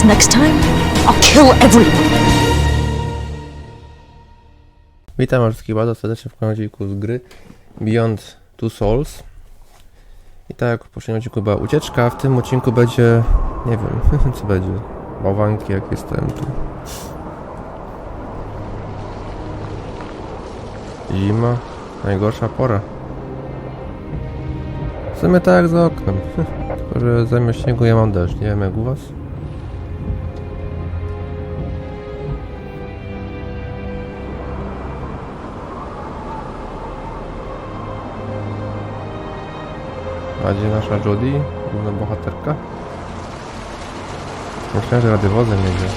because next time, I'll kill everyone. Witam wszystkich bardzo serdecznie w kolejnym odcinku z gry Beyond Two Souls. I tak jak w poprzednim odcinku była ucieczka, w tym odcinku będzie... nie wiem, co będzie. Bałwanki jak jestem tu. Zima. Najgorsza pora. W sumie tak za oknem. Tylko, że zamiast śniegu ja mam deszcz. Nie wiem jak u was. A nasza Jodie? Główna bohaterka? Myślałem, że radiowozem jedzie.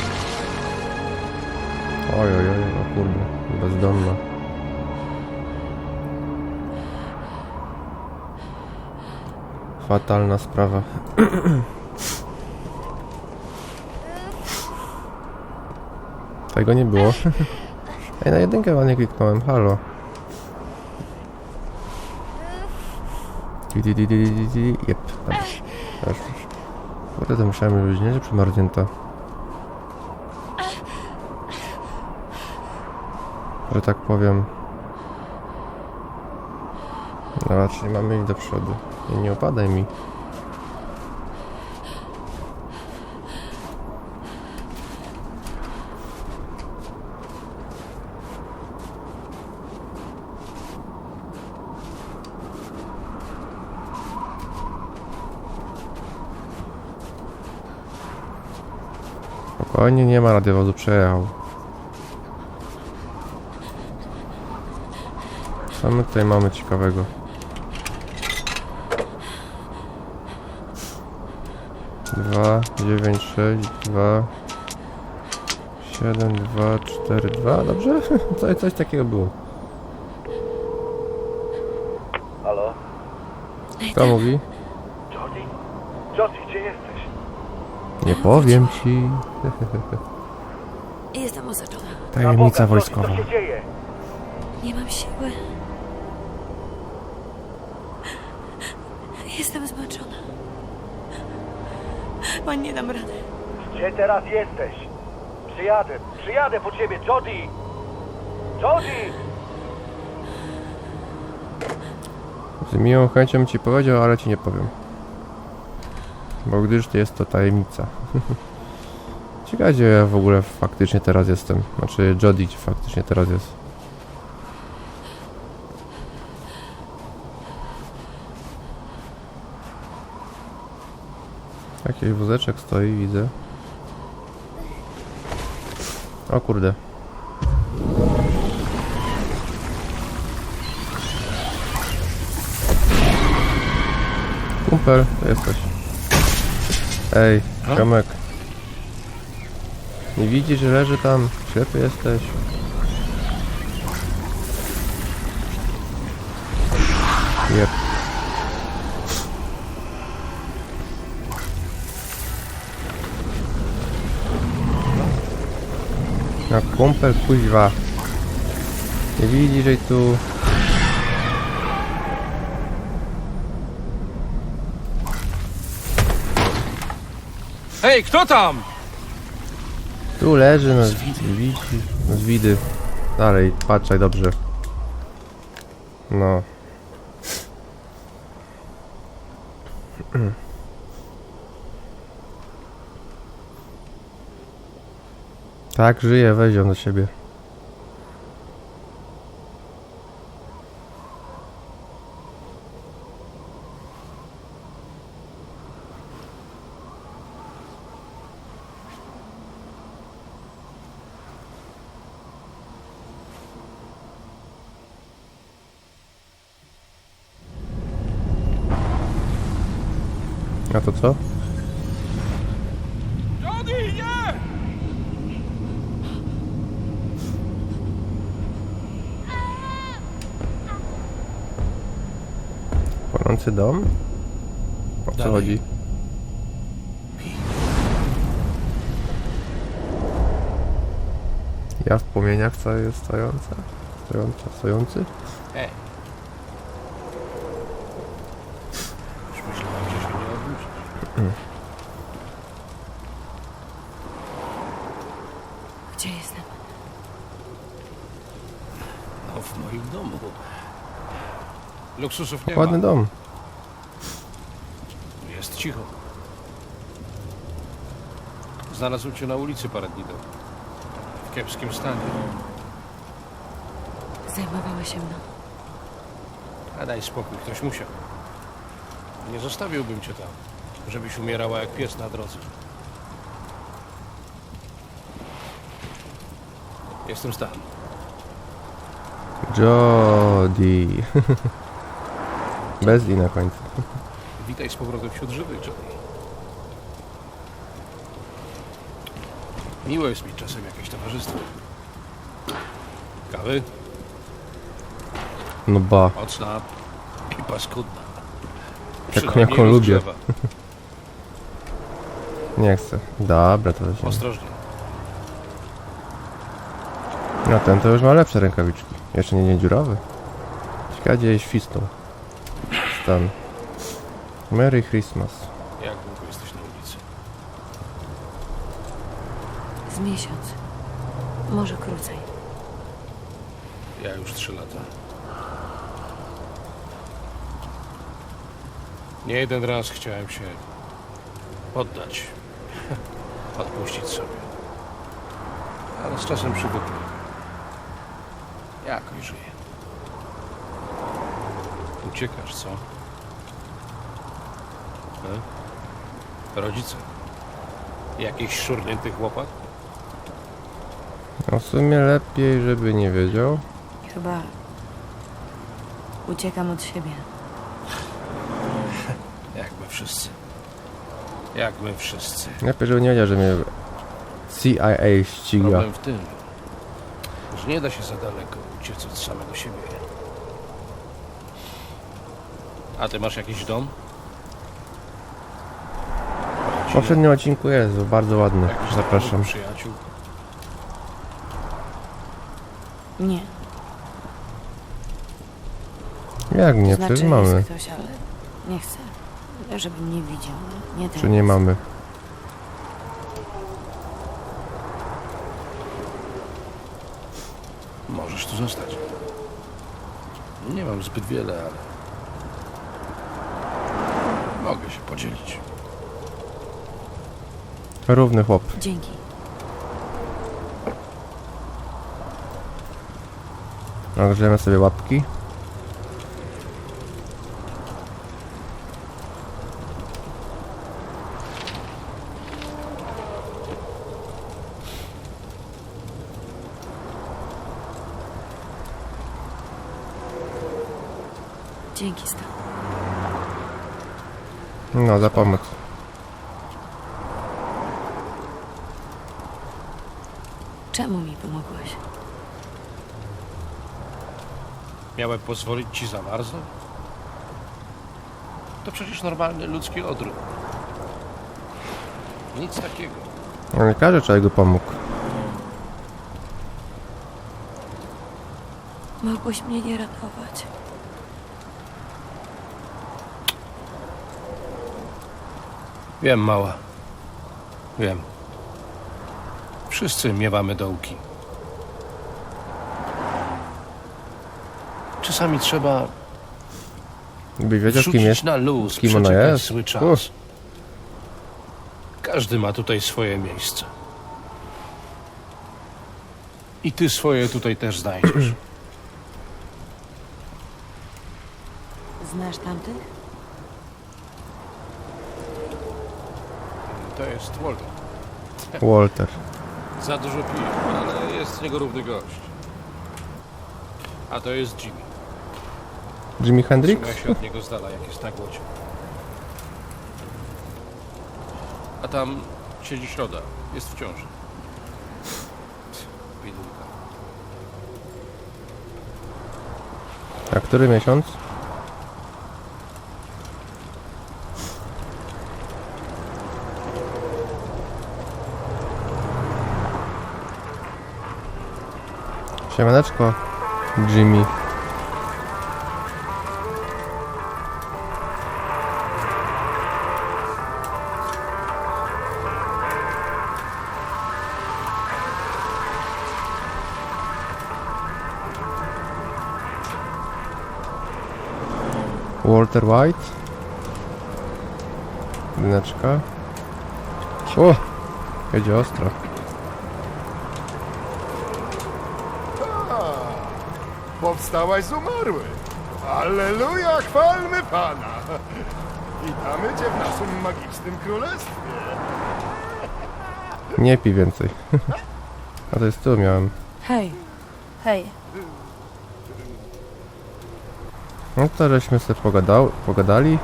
Oj, oj, oj, o kurde, bezdomna. Fatalna sprawa. Tego nie było. Ej, na jedynkę ładnie kliknąłem, halo. Jep, dobra. Już. Kurde, to musiałem już nie, że przemarznięta. Że tak powiem. No raczej mamy iść do przodu. I nie opadaj mi. Spokojnie, nie ma radiowozu, przejechał. Co my tutaj mamy ciekawego? Dwa, dziewięć, sześć, dwa, siedem, dwa, cztery, dwa, dobrze? Coś, coś takiego było. Halo? Kto mówi? Jody? Jody, gdzie jesteś? Nie powiem ci. Jestem osaczona. Tajemnica wojskowa. Jody, co się dzieje? Nie mam siły. Jestem zmęczona. Pan nie dam rady. Gdzie teraz jesteś? Przyjadę, przyjadę po ciebie, Jody! Jody! Z miłą chęcią ci powiedział, ale ci nie powiem. Bo gdyż jest to tajemnica. Ciekawe gdzie ja w ogóle faktycznie teraz jestem. Znaczy Jody faktycznie teraz jest. Jakiś wózeczek stoi, widzę. O kurde. Kumpel, jesteś. Ej, Kamek. Nie widzisz, że leży tam? Ślepy jesteś. Jep. Na kumpel kuźwa. Nie widzisz, że tu... Hej, kto tam? Tu leży, no no z widy. Dalej, patrzaj dobrze. No. Tak, żyje, weź ją do siebie. A to co? Jody, nie! Płonący dom? O co Dalej. chodzi? Ja w płomieniach co jest stojąca? Stojąca, stojący? Ej. Gdzie jestem? No, w moim domu. Luksusów nie Ładny ma. dom. Jest cicho. Znalazł cię na ulicy parę dni temu. W kiepskim stanie. Zajmowała się mną. A daj spokój, ktoś musiał. Nie zostawiłbym cię tam, żebyś umierała jak pies na drodze. Jestem Stan. Jody. Bez i na końcu. Witaj z powrotem wśród żywych, Johnny. Miło jest mieć czasem jakieś towarzystwo. Kawy? No ba. Mocna i paskudna. Taką, Przynajmniej jaką lubię. rozgrzewa. Nie chcę. Dobra, to weźmy. Ostrożnie. No ten to już ma lepsze rękawiczki. Jeszcze nie, nie dziurawy. Ciekawe gdzie jest świstą. Stan. Merry Christmas. Jak długo jesteś na ulicy? Z miesiąc. Może krócej. Ja już trzy lata. Nie jeden raz chciałem się poddać. Odpuścić sobie. Ale z czasem przywykłem. Jakoś żyję. Uciekasz, co? E? Rodzice? Jakiś szurnięty chłopak? No w sumie lepiej, żeby nie wiedział. Chyba uciekam od siebie. Jak my wszyscy. Jak my wszyscy. Lepiej, żeby nie wiedział, że mnie CIA ściga. Problem w tym, że nie da się za daleko uciec od samego siebie. A ty masz jakiś dom? W poprzednim odcinku jest, bardzo ładny. Jakiś Zapraszam. przyjaciół? Nie. Jak nie, znaczy przecież mamy. jest ktoś, ale nie chcę. Żeby mnie widział. Nie teraz. Czy nie mamy? Możesz tu zostać. Nie mam zbyt wiele, ale... Mogę się podzielić. Równy chłop. Dzięki. Nagrzejemy sobie łapki. Dzięki, Stan. No, za pomoc. Czemu mi pomogłeś? Miałem pozwolić ci zamarznąć? To przecież normalny ludzki odruch. Nic takiego. Nie każdy człowiek pomógł. Mogłeś mnie nie ratować. Wiem, mała. Wiem. Wszyscy miewamy dołki. Czasami trzeba By wiedział kim jest. na luz, kim ona przeczekać jest. zły czas. Uff. Każdy ma tutaj swoje miejsce. I ty swoje tutaj też znajdziesz. Znasz tamtych? To jest Walter. Walter. Za dużo pije, ale jest z niego równy gość. A to jest Jimmy. Jimi Hendrix? Trzymaj się od niego z dala, jak jest na głodzie. A tam siedzi środa. Jest w ciąży. Bidulka. A który miesiąc? Siemaneczko, Jimmy. Walter White. Jedyneczka. O! Jedzie ostro. Powstałaś z umarłych. Alleluja, chwalmy Pana. Witamy Cię w naszym magicznym królestwie. Nie pij więcej. A to jest tu miałem. Hej. Hej. No to żeśmy sobie pogadał, pogadali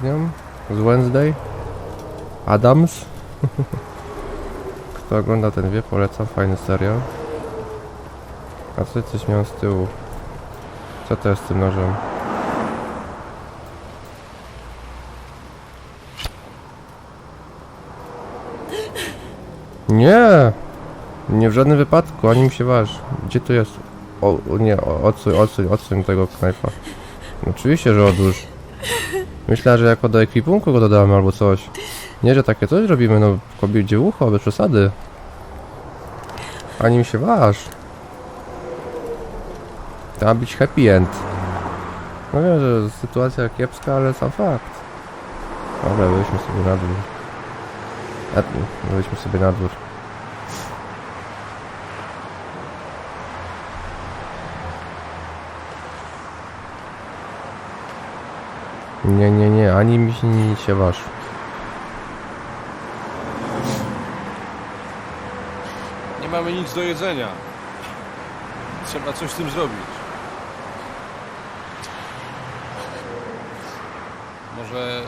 z nią, z Wednesday, Adams. Kto ogląda ten wie, polecam, fajny serial. A co coś miał z tyłu? Co to jest z tym nożem? Nie! Nie w żadnym wypadku, ani mi się waż. Gdzie tu jest? O, nie, odsuń, odsuń, odsuń tego knajfa. No Oczywiście, że odłóż. Myślę, że jako do ekwipunku go dodamy albo coś. Nie, że takie coś robimy, no kobiecie ucho, bez przesady. Ani mi się waż. To ma być happy end. No wiem, że sytuacja kiepska, ale sam fakt. Dobra, wyjdźmy sobie na dwór. A, wyjdźmy sobie na dwór. Nie, nie, nie, ani mi się nie się waż. Nie mamy nic do jedzenia. Trzeba coś z tym zrobić. Może...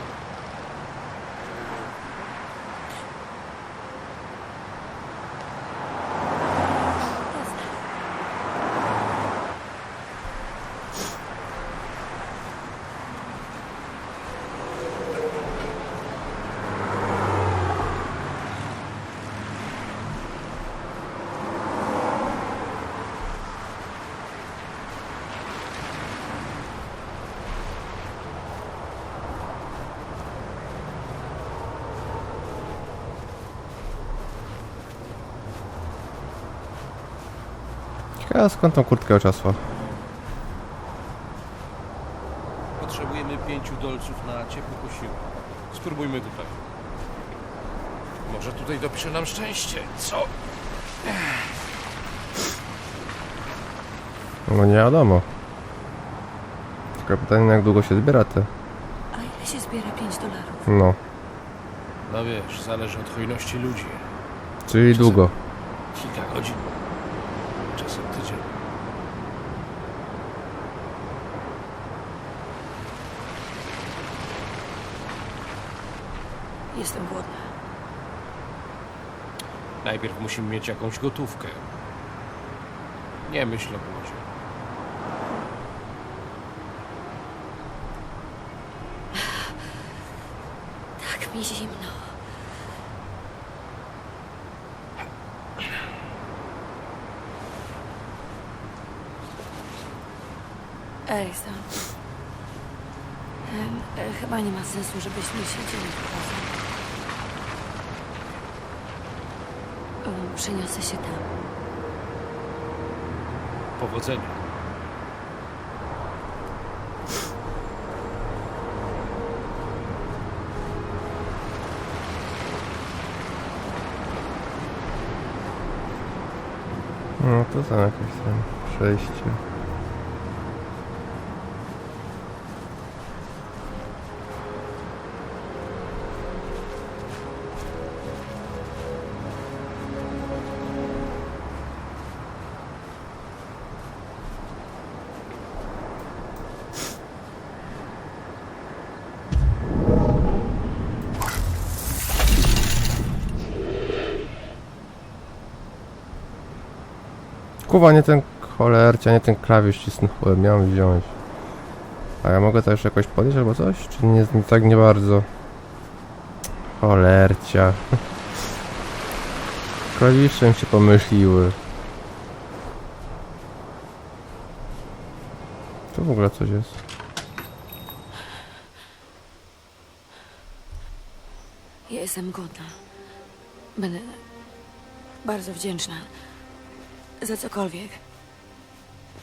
Ciekawe skąd tą kurtkę oczasła. Potrzebujemy pięciu dolców na ciepły posiłek. Spróbujmy tutaj. Może tutaj dopisze nam szczęście. Co? No nie wiadomo. Tylko pytanie jak długo się zbiera te. A ile się zbiera 5 dolarów? No. No wiesz, zależy od hojności ludzi. Czyli długo. Kilka godzin. Czasem tydzień. Jestem głodna. Najpierw musimy mieć jakąś gotówkę. Nie myśl o głodzie. Tak mi zimno. Erikson. Em, e, Chyba nie ma sensu, żebyśmy siedzieli razem. Em, Przeniosę się tam. Powodzenia. No to tam jakieś tam przejście. Kuwa, nie ten cholercia, nie ten klawisz cisnąłem, miałem wziąć. A ja mogę to już jakoś podnieść albo coś? Czy nie, tak nie bardzo? Cholercia. Klawiszem się pomyśliły. Tu w ogóle coś jest. Jestem głodna. Będę bardzo wdzięczna za cokolwiek.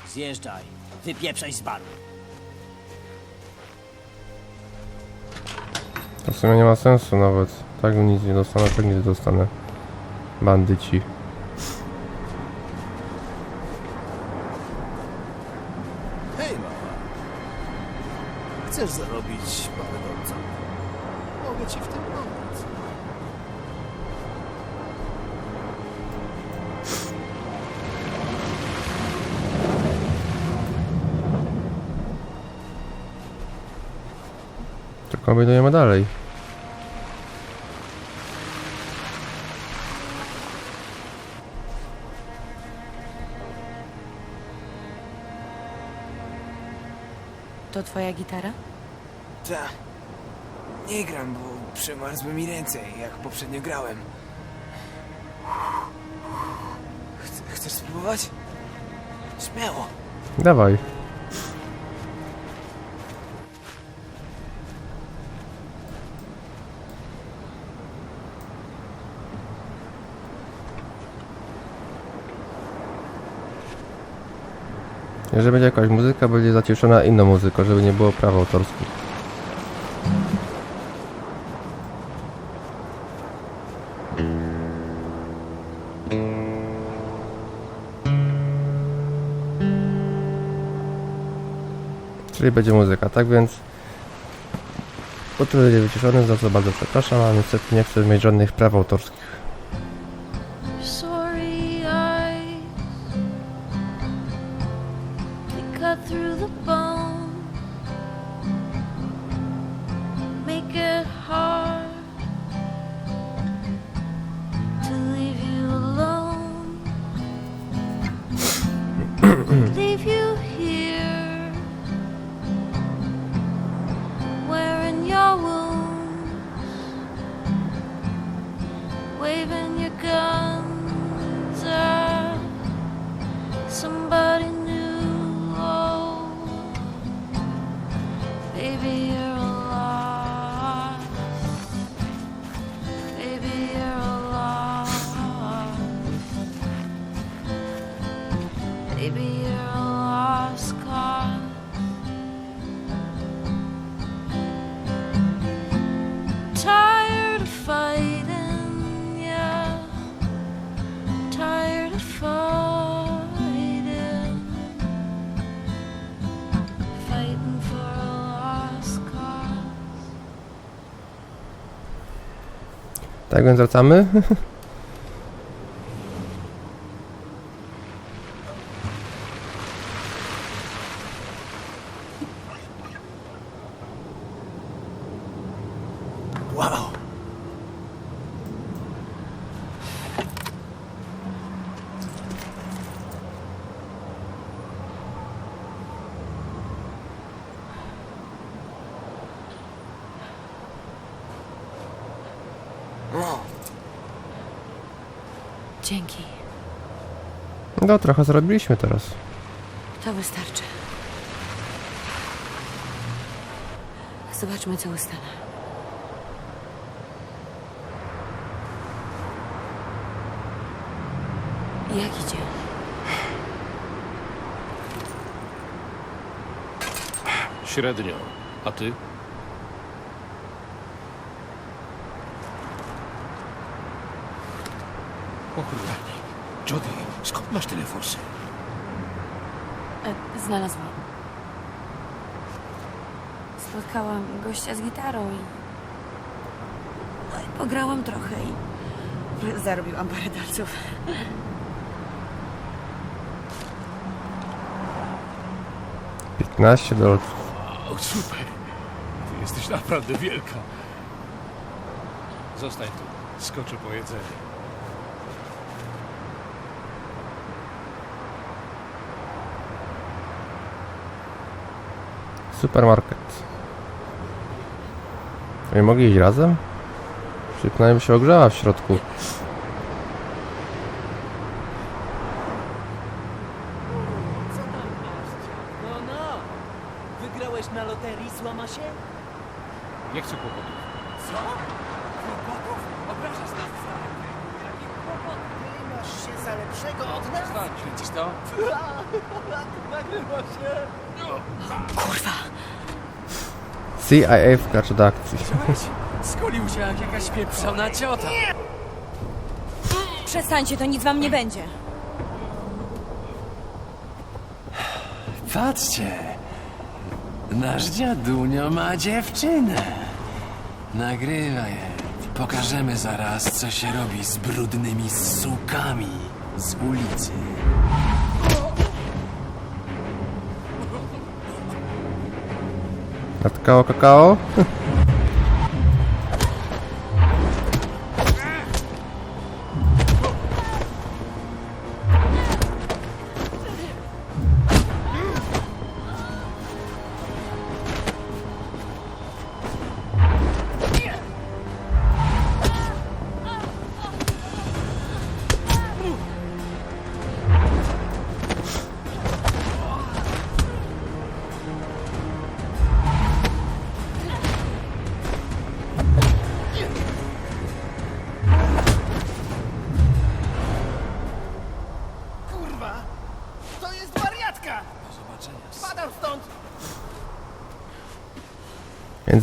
Zjeżdżaj. Wypieprzaj z baru. To w sumie nie ma sensu nawet. Tak nic nie dostanę, tak nic nie dostanę. Bandyci. To kombinujemy dalej. To twoja gitara? Ta. Nie gram, bo przemarzły mi ręce, jak poprzednio grałem. Chce- Chcesz spróbować? Śmiało. Dawaj. Jeżeli będzie jakaś muzyka, będzie zacieszona inną muzyką, żeby nie było praw autorskich. Czyli będzie muzyka, tak więc utwór będzie wyciszony, za co bardzo przepraszam, a niestety nie chcę mieć żadnych praw autorskich. Tak więc wracamy. Dzięki. No trochę zrobiliśmy teraz. To wystarczy. Zobaczmy, co ustanę. Jak idzie? Średnio. A ty? Cholera. Jody, skąd masz tyle forsy? E, znalazłam. Spotkałam gościa z gitarą i... No i pograłam trochę i... Zarobiłam parę dolców. Piętnaście dolców. O, super. Ty jesteś naprawdę wielka. Zostań tu. Skoczę po jedzenie. Supermarket. Nie mogli iść razem? Czy przynajmniej się ogrzała w środku. no, no. Wygrałeś na loterii, złama się? Nie chcę kłopotów. Co? Kłopotów? Obrażasz nas, stary. Jakie kłopoty? Ty masz się za lepszego od nas? Przestań, widzisz to? Nagrywa się. Do akcji. Widziałeś? Skulił się jak jakaś pieprzona ciota. Przestańcie, to nic wam nie będzie. Patrzcie, nasz dziadunio ma dziewczynę. Nagrywaj je. Pokażemy zaraz, co się robi z brudnymi sukami z ulicy. Cacao, cacao.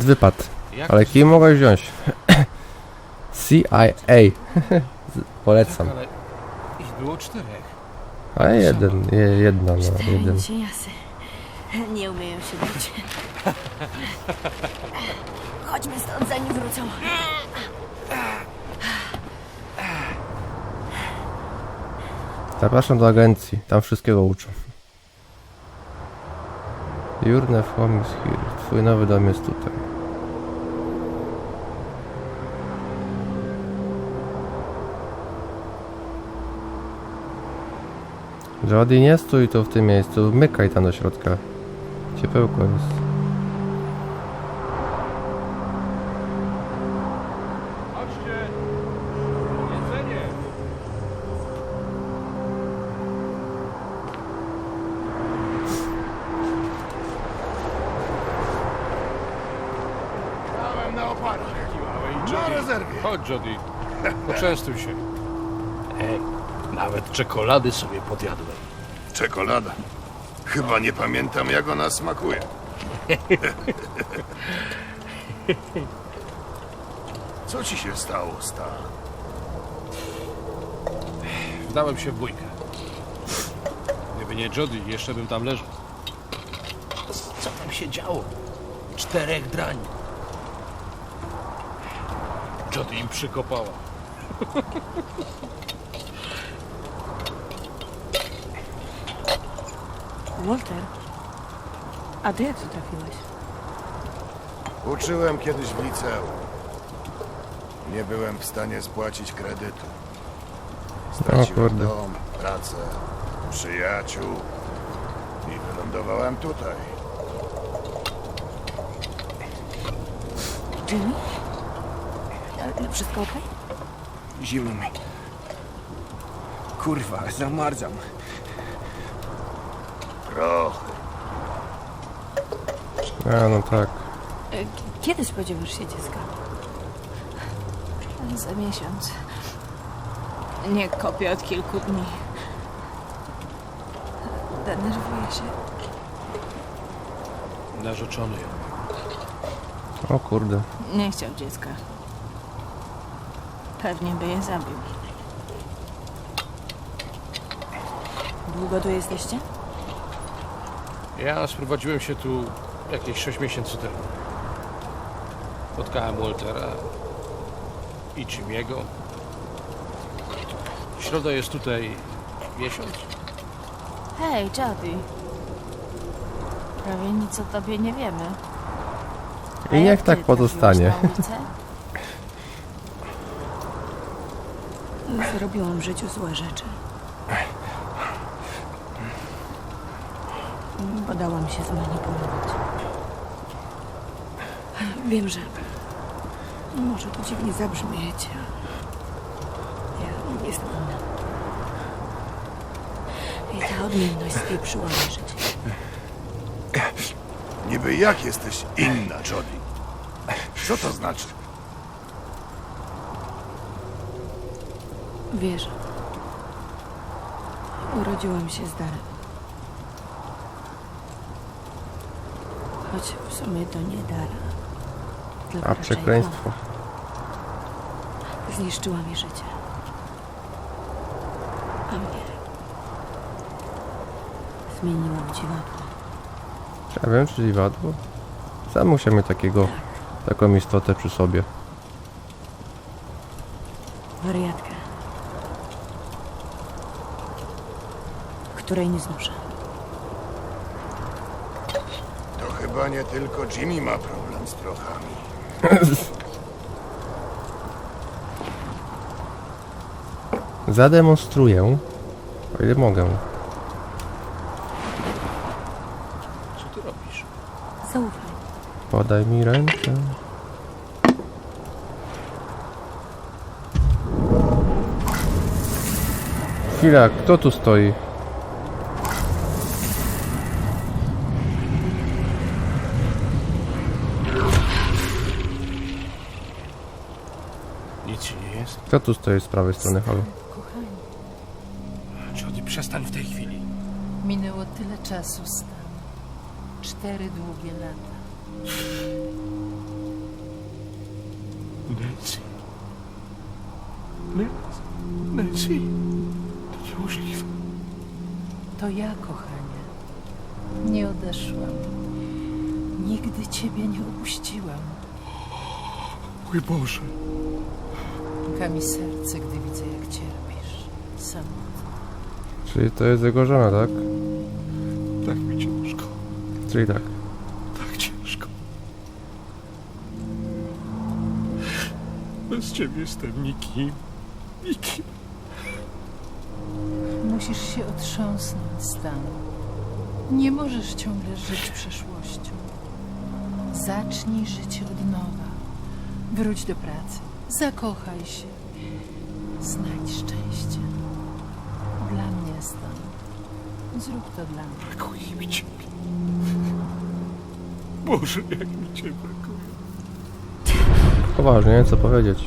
Więc wypad. Jak Ale kim mogłeś wziąć? CIA. Polecam. Ale ich było czterech. Ale jeden, je, jedna, no, jeden. Jasy. Nie umieją się bić. Chodźmy stąd, zanim wrócą. Zapraszam do agencji, tam wszystkiego uczą. Jurnew Home is here. Twój nowy dom jest tutaj. Jody, nie stój tu w tym miejscu, mykaj tam do środka. Ciepełko jest. Jody. rezerwie. Chodź, Jody. Poczęstuj się. Ej, nawet czekolady sobie podjadłem. Czekolada. Chyba nie pamiętam, jak ona smakuje. Co ci się stało, Stan? Wdałem się w bójkę. Gdyby nie Jody, jeszcze bym tam leżał. Co tam się działo? Czterech drań. Jody im przykopała. Walter, a ty jak tu trafiłeś? Uczyłem kiedyś w liceum. Nie byłem w stanie spłacić kredytu. Straciłem kurde. dom, pracę, przyjaciół i wylądowałem tutaj. Jimmy? E, Wszystko okej? Zimno mi. Kurwa, zamarzam. Trochę. A, no tak. E, Kiedy spodziewasz się dziecka? Za miesiąc. Nie kopię od kilku dni. Denerwuję się. Narzeczony ją. O kurde. Nie chciał dziecka. Pewnie by je zabił. Długo tu jesteście? Ja sprowadziłem się tu jakieś 6 miesięcy temu. Spotkałem Waltera i Jimmy'ego. Środa jest tutaj miesiąc. Hej, Jody. Prawie nic o tobie nie wiemy. A I jak niech ty tak trafiłeś pozostanie. na ulicę? Zrobiłam w życiu złe rzeczy. Podałam się zmanipulować. Wiem, że może to dziwnie zabrzmieć. Ja jestem inna. I ta odmienność spieprzyła mi życie. Niby jak jesteś inna, Jody? Co to znaczy? Wiesz, urodziłam się z darem. Choć w sumie to nie dar. tylko A przekleństwo. Zniszczyła mi życie. A mnie zmieniła w dziwadło. Ja wiem, czy dziwadło? Sam musiał mieć takiego, taką istotę przy sobie. Wariatkę. Której nie znoszę. To chyba nie tylko Jimmy ma problem z prochami. Zademonstruję, o ile mogę. Co ty robisz? Zaufaj. Podaj mi rękę. Chwila, kto tu stoi? Kto tu stoi z prawej strony holu? Kochanie, Jody, przestań w tej chwili. minęło tyle czasu, Stan. Cztery długie lata. Nancy. Nancy. Nancy. To niemożliwe. To ja, kochanie. Nie odeszłam. Nigdy ciebie nie opuściłam. Mój Boże. Pęka mi serce, gdy widzę, jak cierpisz. Samotnie. Czyli to jest jego żona, tak? Tak mi ciężko. Czyli tak. Tak ciężko. Bez ciebie jestem nikim. Nikim. Musisz się otrząsnąć, Stan. Nie możesz ciągle żyć przeszłością. Zacznij życie od nowa. Wróć do pracy. Zakochaj się. Znajdź szczęście. Dla mnie, Stan. Zrób to dla mnie. Brakuje mi ciebie. Boże, jak mi cię brakuje. Poważnie, co powiedzieć.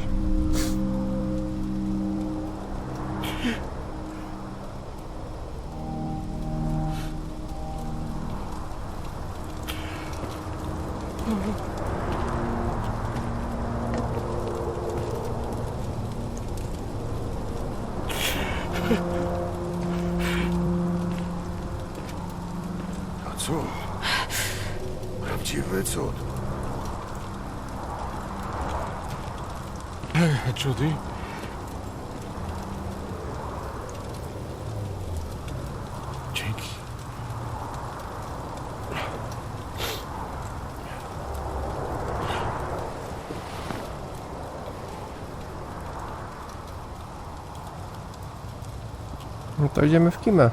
To idziemy w kimę.